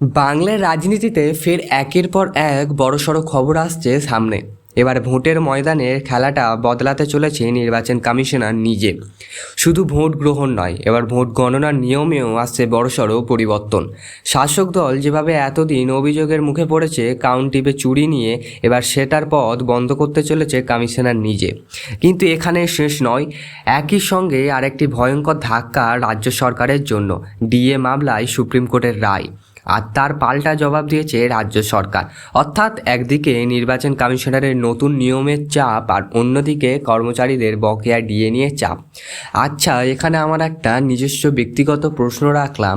বাংলার রাজনীতিতে ফের একের পর এক বড়সড় খবর আসছে সামনে। এবার ভোটের ময়দানে খেলাটা বদলাতে চলেছে নির্বাচন কমিশনার নিজে। শুধু ভোট গ্রহণ নয়, এবার ভোট গণনার নিয়মেও আসছে বড়সড় পরিবর্তন। শাসক দল যেভাবে এতদিন অভিযোগের মুখে পড়েছে কাউন্টিপে চুরি নিয়ে এবার সেটার পথ বন্ধ করতে চলেছে কমিশনার নিজে। কিন্তু এখানে শেষ নয়, একই সঙ্গে আরেকটি ভয়ঙ্কর ধাক্কা রাজ্য সরকারের জন্য। ডিএ মামলায় সুপ্রিম কোর্টের রায়। আর তার পাল্টা জবাব দিয়েছে রাজ্য সরকার। অর্থাৎ একদিকে নির্বাচন কমিশনারের নতুন নিয়মের চাপ আর অন্যদিকে কর্মচারীদের বকেয়া ডিএ নিয়ে চাপ। আচ্ছা এখানে আমার একটা নিজস্ব ব্যক্তিগত প্রশ্ন রাখলাম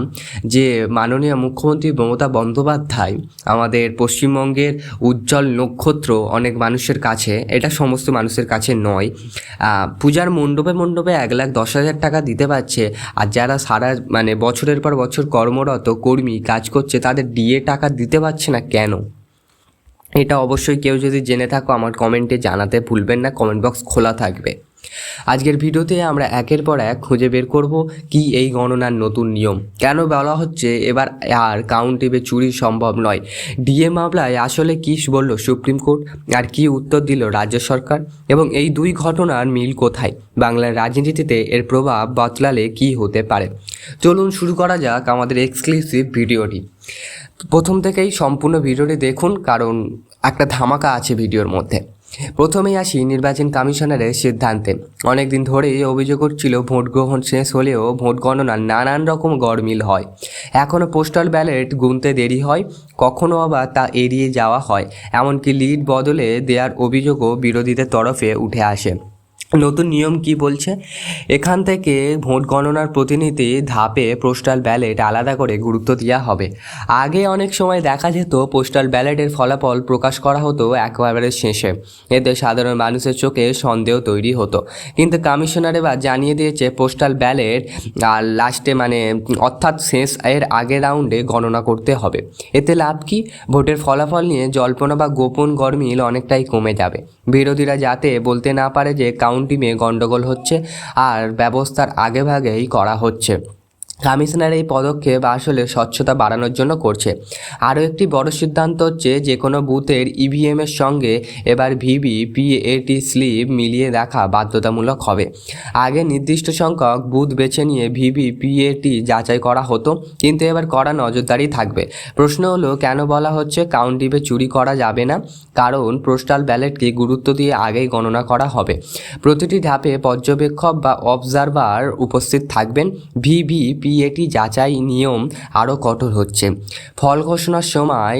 যে মাননীয় মুখ্যমন্ত্রী মমতা বন্দ্যোপাধ্যায় আমাদের পশ্চিমবঙ্গের উজ্জ্বল নক্ষত্র অনেক মানুষের কাছে, এটা সমস্ত মানুষের কাছে নয় পূজার মণ্ডপে মণ্ডপে এক লাখ দশ হাজার টাকা দিতে পারছে, আর যারা সারা মানে বছরের পর বছর কর্মরত কর্মী কাজ করছে তাদের ডিএ টাকা দিতে পারছে না কেন? এটা অবশ্যই কেউ যদি জেনে থাকো, আমার কমেন্টে জানাতে ভুলবেন না কমেন্ট বক্স খোলা থাকবে। আজকের ভিডিওতে আমরা একের পর এক খুঁজে বের করব কি এই গণনার নতুন নিয়ম। কেন বলা হচ্ছে এবার আর কাউন্টিভে চুরি সম্ভব নয়? ডিএ মামলায় আসলে কি বলল সুপ্রিম কোর্ট? আর কি উত্তর দিল রাজ্য সরকার? এবং এই দুই ঘটনার মিল কোথায়? বাংলার রাজনীতিতে এর প্রভাব বদলালে কি হতে পারে? চলুন শুরু করা যাক আমাদের এক্সক্লুসিভ ভিডিওটি। প্রথম থেকেই সম্পূর্ণ ভিডিওটি দেখুন, কারণ একটা ধামাকা আছে ভিডিওর মধ্যে। প্রথমেই আসি নির্বাচন কমিশনারের সিদ্ধান্তে। অনেকদিন ধরেই অভিযোগ উঠছিল, ভোট গ্রহণ শেষ হলেও ভোট গণনার নানান রকম গড়মিল হয়। এখনও পোস্টাল ব্যালট গুনতে দেরি হয় কখনও আবার তা এড়িয়ে যাওয়া হয়। এমনকি লিড বদলে দেওয়ার অভিযোগও বিরোধীদের তরফে উঠে আসে। নতুন নিয়ম কি বলছে? এখান থেকে ভোট গণনার প্রতিনিধি ধাপে পোস্টাল ব্যালেট আলাদা করে গুরুত্ব দেওয়া হবে। আগে অনেক সময় দেখা যেত পোস্টাল ব্যালেটের ফলাফল প্রকাশ করা হতো একেবারে শেষে। এতে সাধারণ মানুষের চোখে সন্দেহ তৈরি হতো। কিন্তু কমিশনার এবার জানিয়ে দিয়েছে, পোস্টাল ব্যালেট আর লাস্টে মানে অর্থাৎ শেষ এর আগের রাউন্ডে গণনা করতে হবে। এতে লাভ কি? ভোটের ফলাফল নিয়ে জল্পনা বা গোপন গরমিল অনেকটাই কমে যাবে। বিরোধীরা যাতে বলতে না পারে যে কাউন্টিংয়ে গণ্ডগোল হচ্ছে আর ব্যবস্থার আগেভাগেই করা হচ্ছে। কমিশনার এই পদক্ষেপ আসলে স্বচ্ছতা বাড়ানোর জন্য করছে। আরও একটি বড় সিদ্ধান্ত হচ্ছে যে কোনো বুথের ইভিএমের সঙ্গে এবার ভিভি পিএটি স্লিপ মিলিয়ে দেখা বাধ্যতামূলক হবে। আগে নির্দিষ্ট সংখ্যক বুথ বেছে নিয়ে ভিভি পিএটি যাচাই করা হতো, কিন্তু এবার করা নজরদারি থাকবে। প্রশ্ন হলো, কেন বলা হচ্ছে কাউন্টিভে চুরি করা যাবে না? কারণ পোস্টাল ব্যালেটকে গুরুত্ব দিয়ে আগেই গণনা করা হবে। প্রতিটি ধাপে পর্যবেক্ষক বা অবজারভার উপস্থিত থাকবেন। ভিভি পিএটি যাচাই নিয়ম আরও কঠোর হচ্ছে। ফল ঘোষণার সময়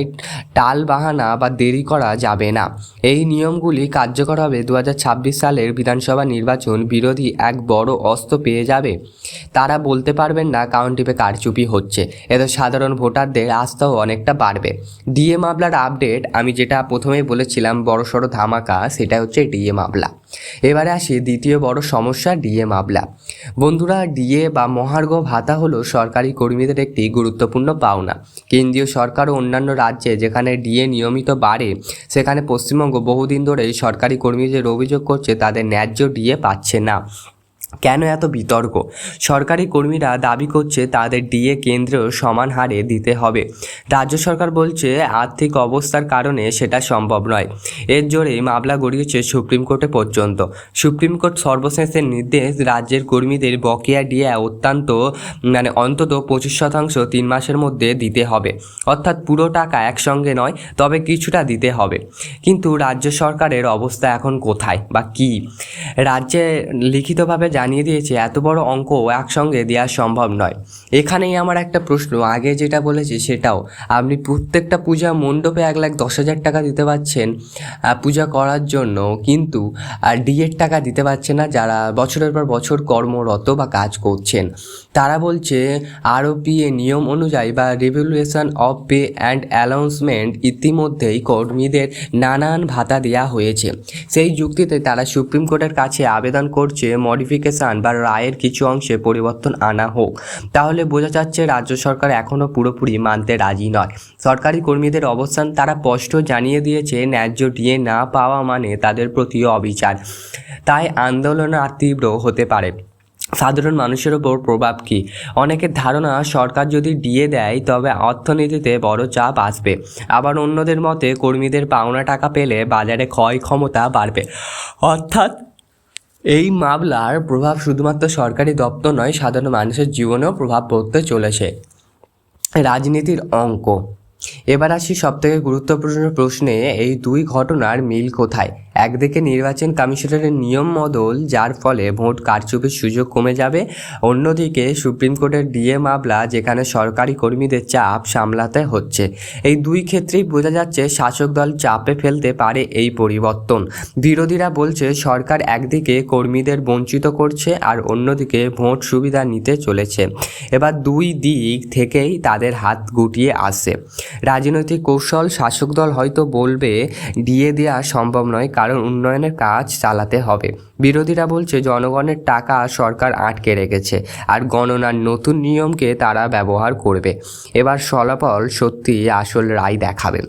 টাল বাহানা বা দেরি করা যাবে না। এই নিয়মগুলি কার্যকর হবে দু হাজার ছাব্বিশ সালের বিধানসভা নির্বাচন বিরোধী এক বড় অস্ত্র পেয়ে যাবে। তারা বলতে পারবেন না কাউন্টিপে কারচুপি হচ্ছে। এতে সাধারণ ভোটারদের আস্থাও অনেকটা বাড়বে। ডিএ মামলার আপডেট, আমি যেটা প্রথমেই বলেছিলাম, বড়সড় ধামাকা, সেটা হচ্ছে ডিএ মামলা। এবারে আসি দ্বিতীয় বড় সমস্যা ডিএ মামলা। বন্ধুরা, ডিএ বা মহার্ঘ ভাতা হলো সরকারি কর্মীদের একটি গুরুত্বপূর্ণ পাওনা। কেন্দ্রীয় সরকার ও অন্যান্য রাজ্যে যেখানে ডিএ নিয়মিত বাড়ে, সেখানে পশ্চিমবঙ্গ বহুদিন ধরেই সরকারি কর্মীদের অভিযোগ করছে তাদের ন্যায্য ডিএ পাচ্ছে না। কেন এত বিতর্ক? সরকারি কর্মীরা দাবি করছে তাদের ডিএ কেন্দ্রেও সমান হারে দিতে হবে। রাজ্য সরকার বলছে আর্থিক অবস্থার কারণে সেটা সম্ভব নয়। এর জোরে মামলা গড়িয়েছে সুপ্রিম কোর্টে পর্যন্ত। সুপ্রিম কোর্ট সর্বশেষের নির্দেশ রাজ্যের কর্মীদের বকেয়া ডিএ অত্যন্ত মানে অন্তত পঁচিশ শতাংশ তিন মাসের মধ্যে দিতে হবে। অর্থাৎ পুরো টাকা একসঙ্গে নয়, তবে কিছুটা দিতে হবে। কিন্তু রাজ্য সরকারের অবস্থা এখন কোথায় বা কি? রাজ্যে লিখিতভাবে জানিয়ে দিয়েছে, এত বড় অঙ্ক একসঙ্গে দেওয়া সম্ভব নয়। এখানেই আমার একটা প্রশ্ন, আগে যেটা বলেছি সেটাও। আপনি প্রত্যেকটা পূজা মণ্ডপে এক লাখ দশ হাজার টাকা দিতে পারছেন পূজা করার জন্য, কিন্তু ডিএর টাকা দিতে পারছে না যারা বছরের পর বছর কর্মরত বা কাজ করছেন। তারা বলছে, আরওপিএ নিয়ম অনুযায়ী বা revolution of pay and announcement ইতিমধ্যেই কর্মীদের নানান ভাতা দেওয়া হয়েছে। সেই যুক্তিতে তারা সুপ্রিম কোর্টের কাছে আবেদন করছে, মডিফিকেশন বা রায়ের কিছু অংশে পরিবর্তন আনা হোক। তাহলে বোঝা যাচ্ছে রাজ্য সরকার এখনও পুরোপুরি মানতে রাজি নয়। সরকারি কর্মীদের অবস্থান তারা স্পষ্ট জানিয়ে দিয়েছে, ন্যায্য ডিএ না পাওয়া মানে তাদের প্রতি অবিচার। তাই আন্দোলন আর তীব্র হতে পারে। সাধারণ মানুষের ওপর প্রভাব কী? অনেকের ধারণা, সরকার যদি ডিএ দেয়, তবে অর্থনীতিতে বড় চাপ আসবে। আবার অন্যদের মতে, কর্মীদের পাওনা টাকা পেলে বাজারে ক্রয় ক্ষমতা বাড়বে। অর্থাৎ এই মামলার প্রভাব শুধুমাত্র সরকারি দপ্তর নয়, সাধারণ মানুষের জীবনেও প্রভাব পড়তে চলেছে। রাজনীতির অঙ্ক। এবার আসি সবথেকে গুরুত্বপূর্ণ প্রশ্নে, এই দুই ঘটনার মিল কোথায়? একদিকে নির্বাচন কমিশনের নিয়ম বদল যার ফলে ভোট কারচুপির সুযোগ কমে যাবে। অন্যদিকে সুপ্রিম কোর্টের ডিএ মামলা, যেখানে সরকারি কর্মীদের চাপ সামলাতে হচ্ছে। এই দুই ক্ষেত্রেই বোঝা যাচ্ছে শাসক দল চাপে ফেলতে পারে এই পরিবর্তন। বিরোধীরা বলছে, সরকার একদিকে কর্মীদের বঞ্চিত করছে আর অন্যদিকে ভোট সুবিধা নিতে চলেছে। এবার দুই দিক থেকেই তাদের হাত গুটিয়ে আসে। রাজনৈতিক কৌশল শাসক দল হয়তো বলবে, ডিএ দেওয়া সম্ভব নয় কারণ উন্নয়নের কাজ চালাতে হবে। বিরোধীরা বলছে, জনগণের টাকা সরকার আটকে রেখেছে আর গণনার নতুন নিয়মকে তারা ব্যবহার করবে। এবার ফলাফল সত্যি আসল রায় দেখাবে।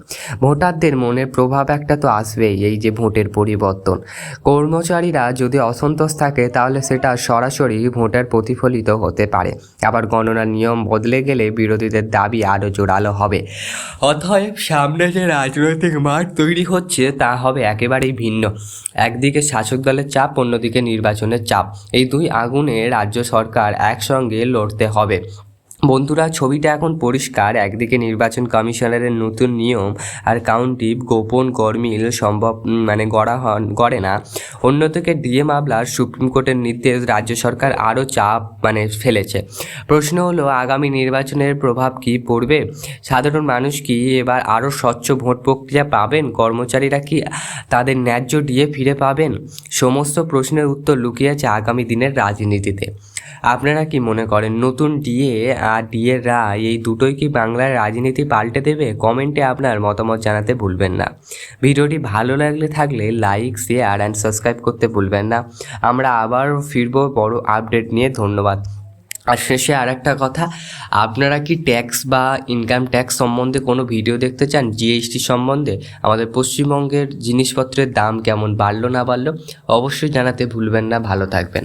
ভোটারদের মনে প্রভাব একটা তো আসবেই, এই যে ভোটের পরিবর্তন। কর্মচারীরা যদি অসন্তোষ থাকে, তাহলে সেটা সরাসরি ভোটের প্রতিফলিত হতে পারে। আবার গণনার নিয়ম বদলে গেলে বিরোধীদের দাবি আরও জোরালো হবে। অতএব সামনে যে রাজনৈতিক মাঠ তৈরি হচ্ছে, তা হবে একেবারেই ভিন্ন। একদিকে শাসক দলের চাপ, অন্যদিকে নির্বাচনের চাপ। এই দুই আগুনে রাজ্য সরকার একসঙ্গে লড়তে হবে। বন্ধুরা, ছবিটা এখন পরিষ্কার। একদিকে নির্বাচন কমিশনারের নতুন নিয়ম আর কাউন্টি গোপন কর্মীল সম্ভব মানে গড়া হন, গড়ে না। অন্যদিকে ডিএ মামলার সুপ্রিম কোর্টের নির্দেশ রাজ্য সরকার আরও চাপ মানে ফেলেছে। প্রশ্ন হলো, আগামী নির্বাচনের প্রভাব কি পড়বে? সাধারণ মানুষ কি এবার আরও স্বচ্ছ ভোট প্রক্রিয়া পাবেন? কর্মচারীরা কি তাদের ন্যায্য ডিএ ফিরে পাবেন? সমস্ত প্রশ্নের উত্তর লুকিয়েছে আগামী দিনের রাজনীতিতে। আপনারা কি মনে করেন নতুন ডিএ আর ডিএর রায় এই দুটোই কি বাংলার রাজনীতি পাল্টে দেবে? কমেন্টে আপনার মতামত জানাতে ভুলবেন না। ভিডিওটি ভালো লাগলে থাকলে লাইক শেয়ার অ্যান্ড সাবস্ক্রাইব করতে ভুলবেন না। আমরা আবার ফিরবো বড় আপডেট নিয়ে। ধন্যবাদ। আর শেষে আর একটা কথা, আপনারা কি ট্যাক্স বা ইনকাম ট্যাক্স সম্বন্ধে কোনো ভিডিও দেখতে চান? জিএসটি সম্বন্ধে? আমাদের পশ্চিমবঙ্গের জিনিসপত্রের দাম কেমন? বাড়লো না বাড়লো? অবশ্যই জানাতে ভুলবেন না। ভালো থাকবেন।